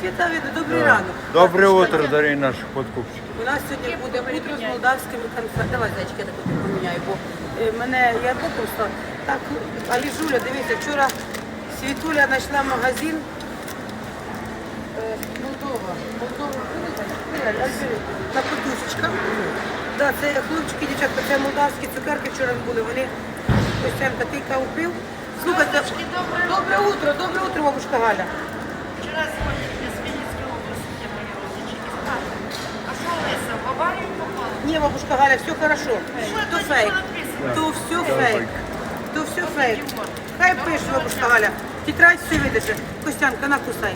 Світа видно, добрий ранок. Доброе Так, утро, Костя, дорогие наши подкупщики. У нас сьогодні буде утро з молдавськими конфетами. Давай, зайчики, я так от поміняю, бо е, мене я боком стала. Так, але Жуля, дивіться, вчора Світуля знайшла магазин. Е, Молдова. Молдова. На подушечках. Да, це хлопчики, дівчатка, це молдавські цукерки вчора були. Вони Костянка, ти каву пив. Слухайте, добре утро, добре утро, бабушка Галя. Вчера Не, бабушка Галя, все хорошо. То фейк. То все фейк. То все фейк. Хай пише, бабушка Галя. Тетрадь все видиш. Костянка, на кусай.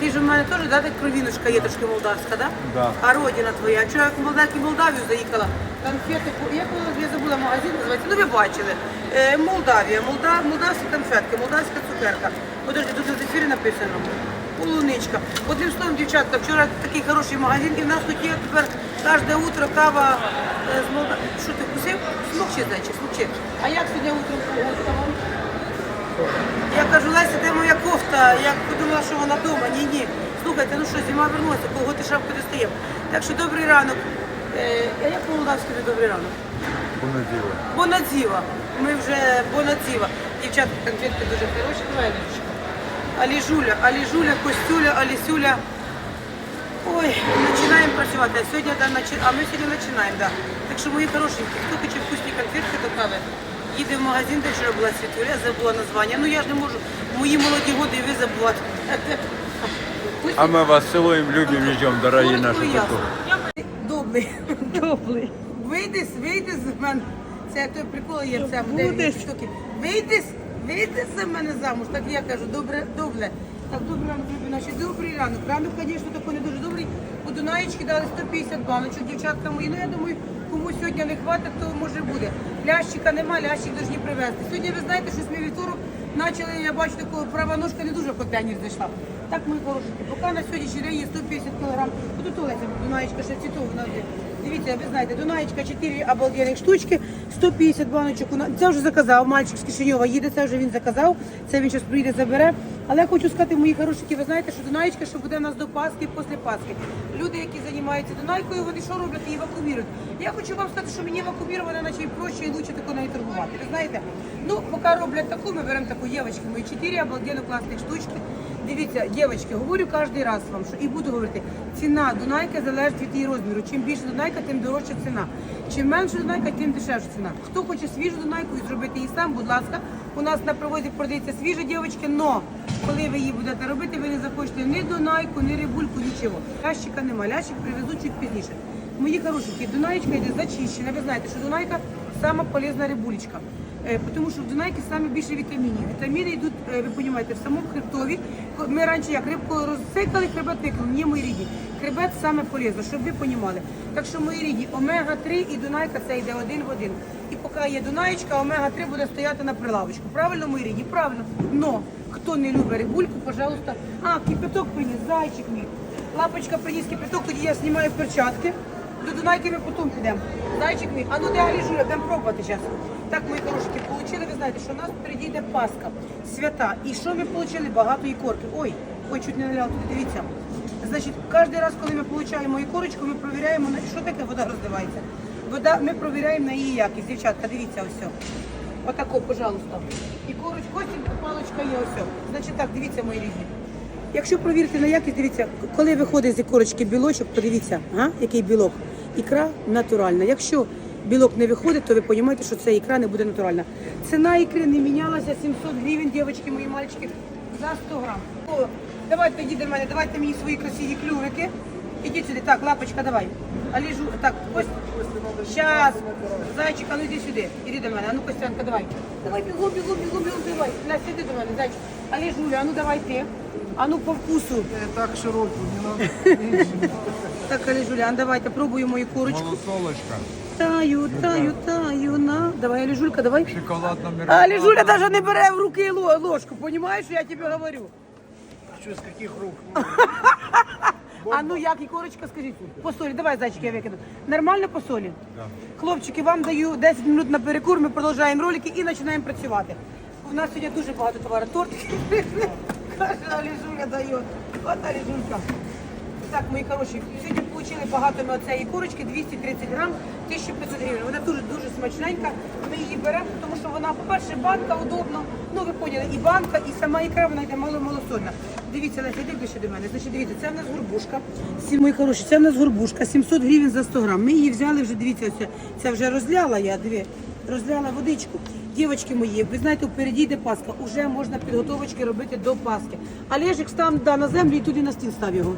Ти ж у мене теж, да, так кровіночка є трошки молдавська, да? Да. А родина твоя. Вчора як в Молдаві, Молдавію заїхала. Конфети, як я забула магазин називається, ну ви бачили. Е, Молдавія, Молдав, молдавські конфетки, молдавська цукерка. Подожди, тут в ефірі написано. Полуничка. Одним словом, дівчатка, вчора такий хороший магазин, і в нас тут є тепер кожне утро кава е, з Молдавії. Що ти вкусив? Смокчи, зайчик, смокчи. А як сьогодні утром погодка вам? Я кажу, Леся, де моя кофта? Я подумала, що вона вдома. Ні, ні. Слухайте, ну що, зима вернулася, колготи шапки достаємо. Так що добрий ранок. Е, а як по-молдавськи добрий ранок? Понаділо. Бонадзіва. Ми вже бонадзіва. Дівчатка, конфетки дуже хороші. Давай, Лідочка. Аліжуля, Аліжуля, Костюля, Алісюля. Ой, починаємо працювати. А сьогодні да, начи- а ми сьогодні починаємо, да. Так що мої хорошенькі, хто хоче вкусні конфетки до кави, їде в магазин, де вчора була світуля, забула названня. Ну я ж не можу мої молоді годи і ви забувати. А мы вас целуем, любим и ждем, дорогие Коротко наши і ясно. подкупщики. Добрий. Добрий. Вийди, вийди з мене. Це той прикол є в цьому. де він штуки. Вийди, з- вийди з мене замуж. Так я кажу, добре, добре. Так, добрий ранок, любі наші. Добрий ранок. Ранок, звісно, такий не дуже добрий. У Дунаєчки дали 150 баночок, дівчатка мої. Ну я думаю, кому сьогодні не хватить, то може буде. Лящика нема, лящик повинні привезти. Сьогодні ви знаєте, що ми вівторок почали, я бачу, такого права ножка не дуже по зайшла. Так, мої хорошенькі, поки на сьогоднішній день є 150 кг. Тут Олеся, Дунаєчка, ще цітова, вона йде. Дивіться, ви знаєте, Дунаєчка 4 обалденних штучки, 150 баночок. Це вже заказав, мальчик з Кишиньова їде, це вже він заказав, це він зараз приїде, забере. Але я хочу сказати, мої хорошенькі, ви знаєте, що Дунаєчка, що буде у нас до Пасхи після Пасхи. Люди, які займаються Дунайкою, вони що роблять? Її вакуумірують. Я хочу вам сказати, що мені вакуумірована, наче і проще, і лучше тако нею торгувати. Ви знаєте? Ну, поки роблять таку, ми беремо таку дівчатки, мої 4 обалденно класних штучки. Дивіться, дівчатки, говорю кожен раз вам, що і буду говорити, ціна Дунайка залежить від її розміру. Чим більше Дунайка, тим дорожча ціна. Чим менше Дунайка, тим дешевша ціна. Хто хоче свіжу Дунайку і зробити її сам, будь ласка, у нас на привозі продається свіжа дівчатки, но коли ви її будете робити, ви не захочете ні Дунайку, ні рибульку, нічого. Лящика нема, лящик привезуть чуть пізніше. Мої хорошенькі, Дунаєчка йде зачищена. Ви знаєте, що Дунайка сама полезна рибулечка. Е, Тому що в Дунайки саме більше вітамінів. Вітаміни йдуть, е, ви розумієте, в самому хребтові. Ми раніше як рибку розсикали, хребет виклали. Ні, мої рідні. Хребет саме полезно, щоб ви розуміли. Так що, мої рідні, омега-3 і Дунайка це йде один в один. І поки є Дунаєчка, омега-3 буде стояти на прилавочку. Правильно, мої рідні? Правильно. Но хто не любить рибульку, пожалуйста. А, кипяток приніс, зайчик мій. Лапочка приніс кипяток, тоді я знімаю перчатки. До Дунайки ми потім підемо. Зайчик мій, а ну де Аліжуля, будемо пробувати зараз. Так, мої хорошики, получили, ви знаєте, що у нас впереді йде Пасха, свята. І що ми отримали? Багато ікорки. Ой, ой, чуть не наляла туди, дивіться. Значить, кожен раз, коли ми отримуємо ікорочку, ми перевіряємо, що таке вода розливається. Вода, ми перевіряємо на її якість. Дівчатка, дивіться ось. Отако, пожалуйста. Ікорочка, костінка, паличка є ось. Значить так, дивіться, мої рідні. Якщо провірити на якість, дивіться, коли виходить з ікорочки білочок, подивіться, а, який білок. Ікра натуральна. Якщо білок не виходить, то ви розумієте, що ця ікра не буде натуральна. Ціна ікри не мінялася 700 гривень, дівчатки, мої мальчики, за 100 грам. О, давайте йдіть до мене, давайте мені свої красиві клювики. Ідіть сюди, так, лапочка, давай. Аліжу, так, ось. Щас. Зайчик, а ну йди сюди. Іди до мене. А ну, Костянка, давай. Давай, бігом, бігом, бігом, бігом, давай. На, сиди до мене, зайчик. Аліжуля, а ну давай ти. А ну по вкусу. Так широко, не надо. Так, Аліжуля, а давайте пробуємо мою курочку. Малосолочка, Таю, таю, таю, на. Давай, Аліжулька, давай. шоколад номер А Аліжуля навіть не бере в руки ло- ложку, розумієш, я тобі говорю? Что, с каких рук? А ну як, і корочка, скажіть, по солі, давай, зайчики, я викину. Нормально по солі? Хлопчики, вам даю 10 минут на перекур, ми продовжуємо ролики і починаємо працювати. У нас сьогодні дуже багато товару. Тортики, Аліжуля дає. От Аліжулька. Так, мої хороші, сьогодні отримали багато ми оцеї курочки, 230 грам, 1500 гривень. Вона дуже дуже смачненька. Ми її беремо, тому що вона, по-перше, банка удобно. Ну ви поняли, і банка, і сама ікра вона йде мало малосольна. Дивіться, Леся, йди ближче до мене. Значить, дивіться, це в нас горбушка. Всі мої хороші, це в нас горбушка, 700 гривень за 100 грам. Ми її взяли вже, дивіться, ось, це вже розляла я, диви, розляла водичку. Дівочки мої, ви знаєте, впереді йде Пасха, уже можна підготовочки робити до Пасхи. Олежик став да, на землю і туди на стіл став його.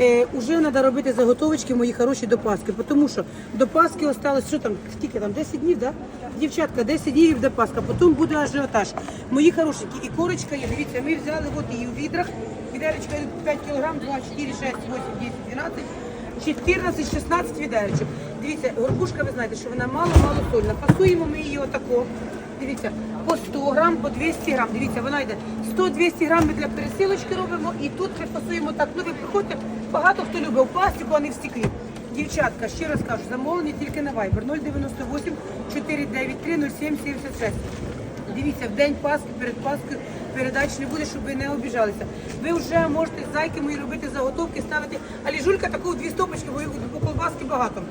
Е, уже треба робити заготовочки мої хороші до Пасхи, тому що до Пасхи осталось, що там, скільки там, 10 днів, да? Дівчатка, 10 днів до Пасха, потім буде ажіотаж. Мої хорошенькі, і корочка є, дивіться, ми взяли от її у відрах, відеречка 5 кг, 2, 4, 6, 8, 10, 12, 14-16 відеречок. Дивіться, горбушка, ви знаєте, що вона мало-мало сольна. Пасуємо ми її отако. Дивіться, по 100 грам, по 200 грам. Дивіться, вона йде 100-200 грам ми для пересилочки робимо. І тут ми пасуємо так. Ну ви приходьте, багато хто любить в пластику, а не в стеклі. Дівчатка, ще раз кажу, замовлення тільки на Viber 098 493 0776. Дивіться, в день Пасхи, перед Пасхою передач не буде, щоб ви не обіжалися. Ви вже можете зайки мої робити заготовки, ставити. А ліжулька таку дві стопочки, бо бо колбаски багато.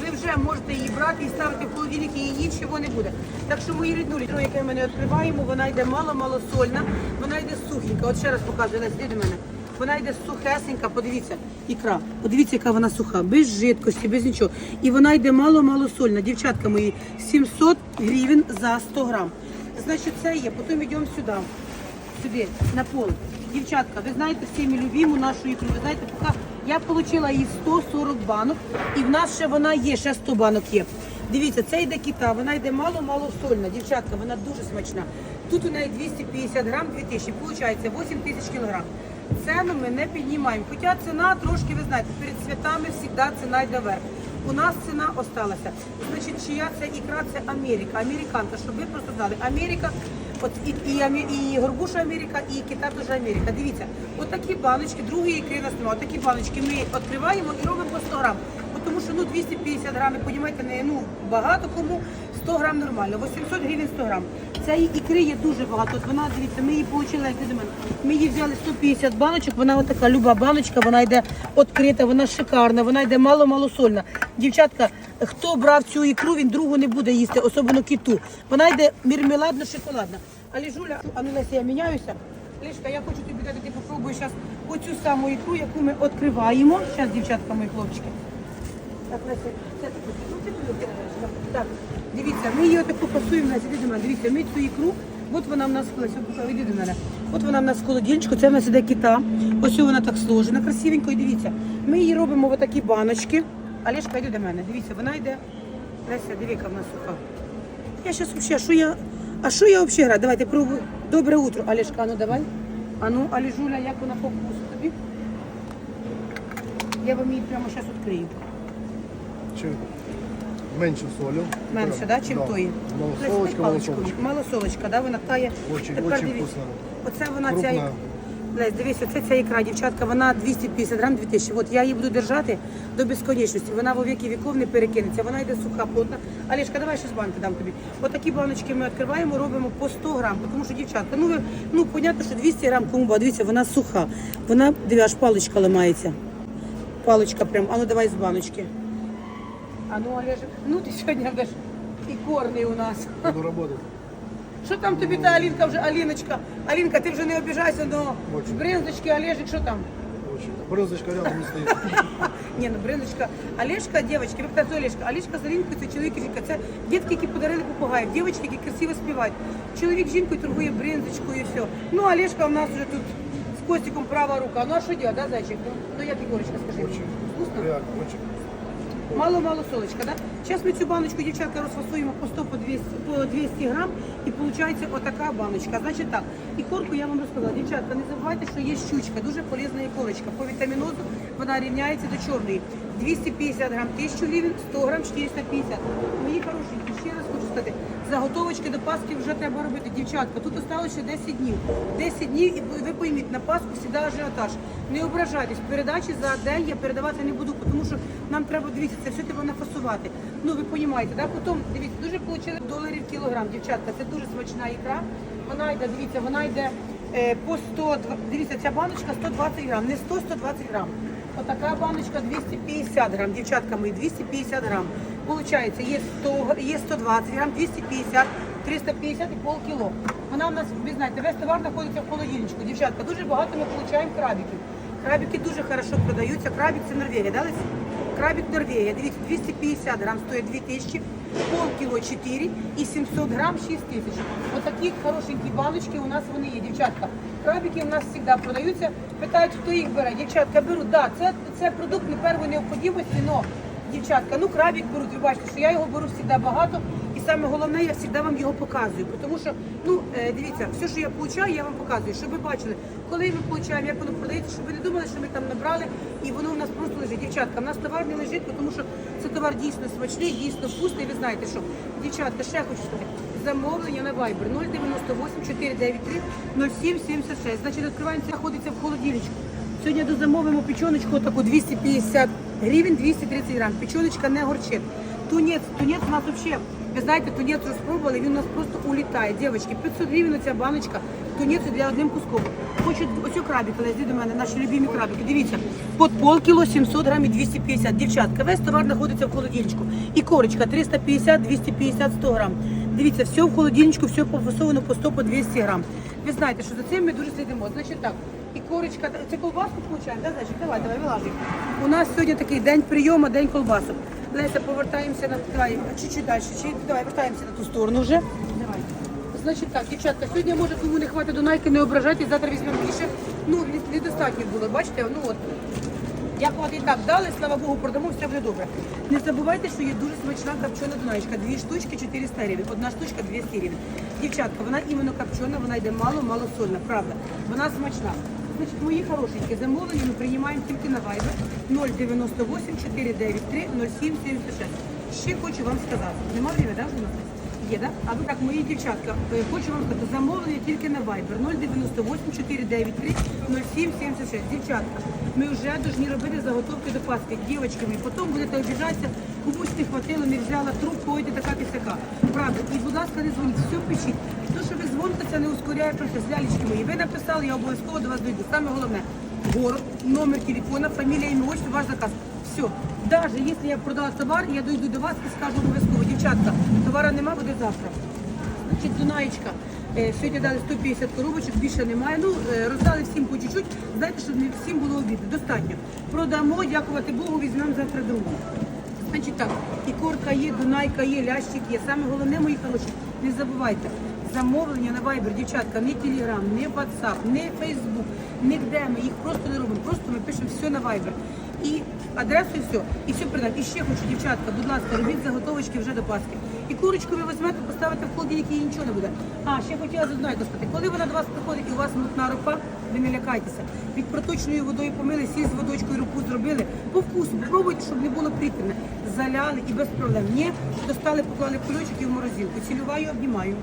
Ви вже можете її брати і ставити в холодильник, і її нічого не буде. Так що мої ріднулі, яке ми не відкриваємо, вона йде мало-мало сольна, вона йде сухенька. От ще раз показую, Лесь, мене. Вона йде сухесенька, подивіться, ікра. Подивіться, яка вона суха, без жидкості, без нічого. І вона йде мало-мало сольна. Дівчатка мої, 700 гривень за 100 грам. Значить, це є. Потім йдемо сюди сюди, на пол. Дівчатка, ви знаєте всі ми любимо нашу ікру. Ви знаєте, поки я отримала її 140 банок, і в нас ще вона є, ще 100 банок є. Дивіться, це йде кита, вона йде мало-мало сольна. Дівчатка, вона дуже смачна. Тут у неї 250 грам, 2000, виходить 8 тисяч кілограм. Ціну ми не піднімаємо. Хоча ціна трошки, ви знаєте, перед святами завжди ціна йде вверх. У нас ціна осталася. Значить, чия це ікра, це Америка, американка, щоб ви просто знали. Америка, от і, і, Амі- і горбуша Америка, і кита теж Америка. Дивіться, от баночки, другої ікри нас немає. Такі баночки ми відкриваємо і робимо по 100 грам. Тому що ну 250 грамів, понімаєте, не ну багато кому 100 грам нормально, 800 гривень 100 грам. Цієї ікри є дуже багато. Вона, дивіться, ми її отримали, як до мене. Ми її взяли 150 баночок, вона отака люба баночка, вона йде відкрита, вона шикарна, вона йде мало-мало сольна. Дівчатка, хто брав цю ікру, він другу не буде їсти, особливо кіту. Вона йде мірмеладно-шоколадна. Але Жуля, а ну Леся, я міняюся. Лишка, я хочу тобі дати, ти попробуй зараз оцю саму ікру, яку ми відкриваємо. Зараз, дівчатка, мої хлопчики. Так, Леся, це таку, ну. Так, дивіться, ми її отаку пасуємо, іди до мене. Дивіться, ми цю ікру, от вона в нас, іди до мене. От вона в нас в холодильничку, це в нас іде кита. Ось вона так сложена, красивенько, і дивіться. Ми її робимо в отакі баночки. Олешка, йди до мене, дивіться, вона йде. Леся, яка в нас суха. Я зараз вообще, а що я, а що я взагалі граю? Давайте пробуй. Добре утро, Олешка, ну давай. А ну, Аліжуля, як вона по вкусу тобі? Я вам її прямо зараз відкрию. Чим менше солі. Менше, да, чим тої? Малосолочка, малосолочка. Малосолочка, да, вона тає. Очень, Тепер очень дивіться. вкусно. Оце вона ця Крупна. ікра. Лесь, дивіться, це ця ікра, дівчатка, вона 250 грам 2000. От я її буду держати до безконечності. Вона во віки віков не перекинеться. Вона йде суха, плотна. Алішка, давай ще з банки дам тобі. Отакі баночки ми відкриваємо, робимо по 100 грам. Тому що, дівчатка, ну, ви, ну, понятно, що 200 грам кому, ба, дивіться, вона суха. Вона, диви, аж паличка ламається. Паличка прям, а ну давай з баночки. А ну, Олежик, ну ти сьогодні будеш і корний у нас. Буду работать. Що там тобі та Алінка вже, Аліночка? Алінка, ти вже не обіжайся, но Очень. бринзочки, Олежик, що там? Очень. Брызочка рядом не стоит. Ні, ну бринзочка. Олежка, дівчатки, ви питаєте, Олежка. Олежка з Алінкою це чоловік і жінка. Це дітки, які подарили попугаїв, дівчатки, які красиво співають. Чоловік з жінкою торгує бринзочкою і все. Ну, Олежка у нас вже тут з Костиком права рука. Ну а що робити, да, зайчик? Ну, ну як Ігорочка, скажи. Очень. Вкусно? Реально, очень. Мало-мало солочка, да? Зараз ми цю баночку, дівчатка, розфасуємо по 100, по 200, по 200 грам, і виходить отака баночка. Значить так, і корку я вам розказала. Дівчатка, не забувайте, що є щучка, дуже полезна ікорочка. По вітамінозу вона рівняється до чорної. 250 грам 1000 гривень, 100 грам 450. Мої хорошенькі, ще раз хочу сказати, заготовочки до Пасхи вже треба робити. Дівчатка, тут осталося ще 10 днів. 10 днів, і ви- пойміть, на Пасху завжди ажіотаж. Не ображайтесь, передачі за день я передавати не буду, тому що нам треба, дивіться, це все треба нафасувати. Ну, ви розумієте, да? Потім, дивіться, дуже отримали доларів кілограм, дівчатка, це дуже смачна ікра. Вона йде, дивіться, вона йде е, по 100, дивіться, ця баночка 120 грам, не 100, 120 грам. Отака баночка 250 грам, дівчатка мої, 250 грамм. Получається, є 100, є 120 грам, 250, 350 і полкіло. Вона у нас, ви знаєте, весь товар знаходиться в холодильничку. Дівчатка, дуже багато ми получаємо крабиків. Крабики дуже хорошо продаються. Крабик це Норвегія, да, Лесь? Крабик Норвегія. Дивіться, 250 грамм стоїть 2000, полкіло 4 і 700 грам 6 тисяч. Отакі хорошенькі баночки у нас вони є, дівчатка. Крабики у нас завжди продаються. Питають, хто їх бере. Дівчатка беруть. Да, це, це продукт не першої необхідності, але дівчатка, ну крабик беруть, ви бачите, що я його беру завжди багато. І саме головне, я завжди вам його показую. Тому що, ну, е, дивіться, все, що я получаю, я вам показую, щоб ви бачили, коли ми получаємо, як воно продається, щоб ви не думали, що ми там набрали і воно у нас просто лежить. Дівчатка, в нас товар не лежить, тому що це товар дійсно смачний, дійсно вкусний. Ви знаєте, що дівчатка, ще хочу сказати, замовлення на Viber 098 493 0776. Значить, відкриваємо, знаходиться в холодильничку. Сьогодні дозамовимо печеночку таку 250 гривень, 230 грам. Печеночка не горчить. Тунець, тунець у нас взагалі, ви знаєте, тунець розпробували, він у нас просто улітає. Дівчатки, 500 гривень ця баночка, тунець для одним куском. Хочуть ось крабики, лезі до мене, наші любимі крабики. Дивіться, під полкіло 700 грам і 250. Дівчатка, весь товар знаходиться в холодильничку. І корочка 350, 250, 100 грам. Дивіться, все в холодильничку, все пофасовано по 100, по 200 грам. Ви знаєте, що за цим ми дуже слідимо. Значить так, і корочка, це колбаску получаємо, да, Зайчик? Давай, давай, вилажуй. У нас сьогодні такий день прийому, день колбасок. Леся, повертаємося на давай, чуть-чуть далі, чи давай, вертаємося на ту сторону вже. Давай. Значить так, дівчатка, сьогодні може кому не хватить Дунайки, не ображайтесь, завтра візьмемо більше. Ну, недостатньо було, бачите, ну от. Дякувати і так дали, слава Богу, продамо, все буде добре. Не забувайте, що є дуже смачна копчена дунаєчка. Дві штучки 400 гривень, одна штучка 200 гривень. Дівчатка, вона іменно копчена, вона йде мало, мало сольна, правда. Вона смачна. Значить, мої хорошенькі, замовлення ми приймаємо тільки на Viber 098 493 0776. Ще хочу вам сказати. Нема время, да, у нас? Є, да? А так, мої дівчатка, е, хочу вам сказати, замовлення тільки на Viber 098 493 0776. Дівчатка, ми вже повинні робити заготовки до Пасхи дівчатками. Потім будете обіжатися, комусь не хватило, не взяла трубку, ой, така пісяка. Правда, і будь ласка, не дзвоніть, все пишіть. То, що ви дзвоните, це не ускоряє процес. Лялечки мої, ви написали, я обов'язково до вас дойду. Саме головне, город, номер телефона, фамілія, ім'я, отчество, ваш заказ. Все. Даже якщо я продала товар, я дойду до вас і скажу обов'язково, дівчатка, товара нема, буде завтра. Значить, Дунаєчка, е, сьогодні дали 150 коробочок, більше немає. Ну, е, роздали всім по чуть-чуть. Знаєте, щоб не всім було обідно. Достатньо. Продамо, дякувати Богу, візьмемо завтра другу. Значить так, і корка є, дунайка є, лящик є. Саме головне, мої хороші, не забувайте. Замовлення на Viber, дівчатка, не Telegram, не WhatsApp, не Facebook, ніде ми їх просто не робимо. Просто ми пишемо все на Viber. І адресу, і все. І все передаємо. І ще хочу, дівчатка, будь ласка, робіть заготовочки вже до Пасхи. І курочку ви візьмете, поставите в холодильник, і їй нічого не буде. А, ще хотіла заднайку сказати, коли вона до вас приходить і у вас мутна ропа, ви не лякайтеся. Від проточною водою помили, сіль з водочкою руку зробили. По вкусу, попробуйте, щоб не було притрне. Заляли і без проблем. Ні, достали, поклали в кульочок і в морозилку. Цілюваю, обнімаю.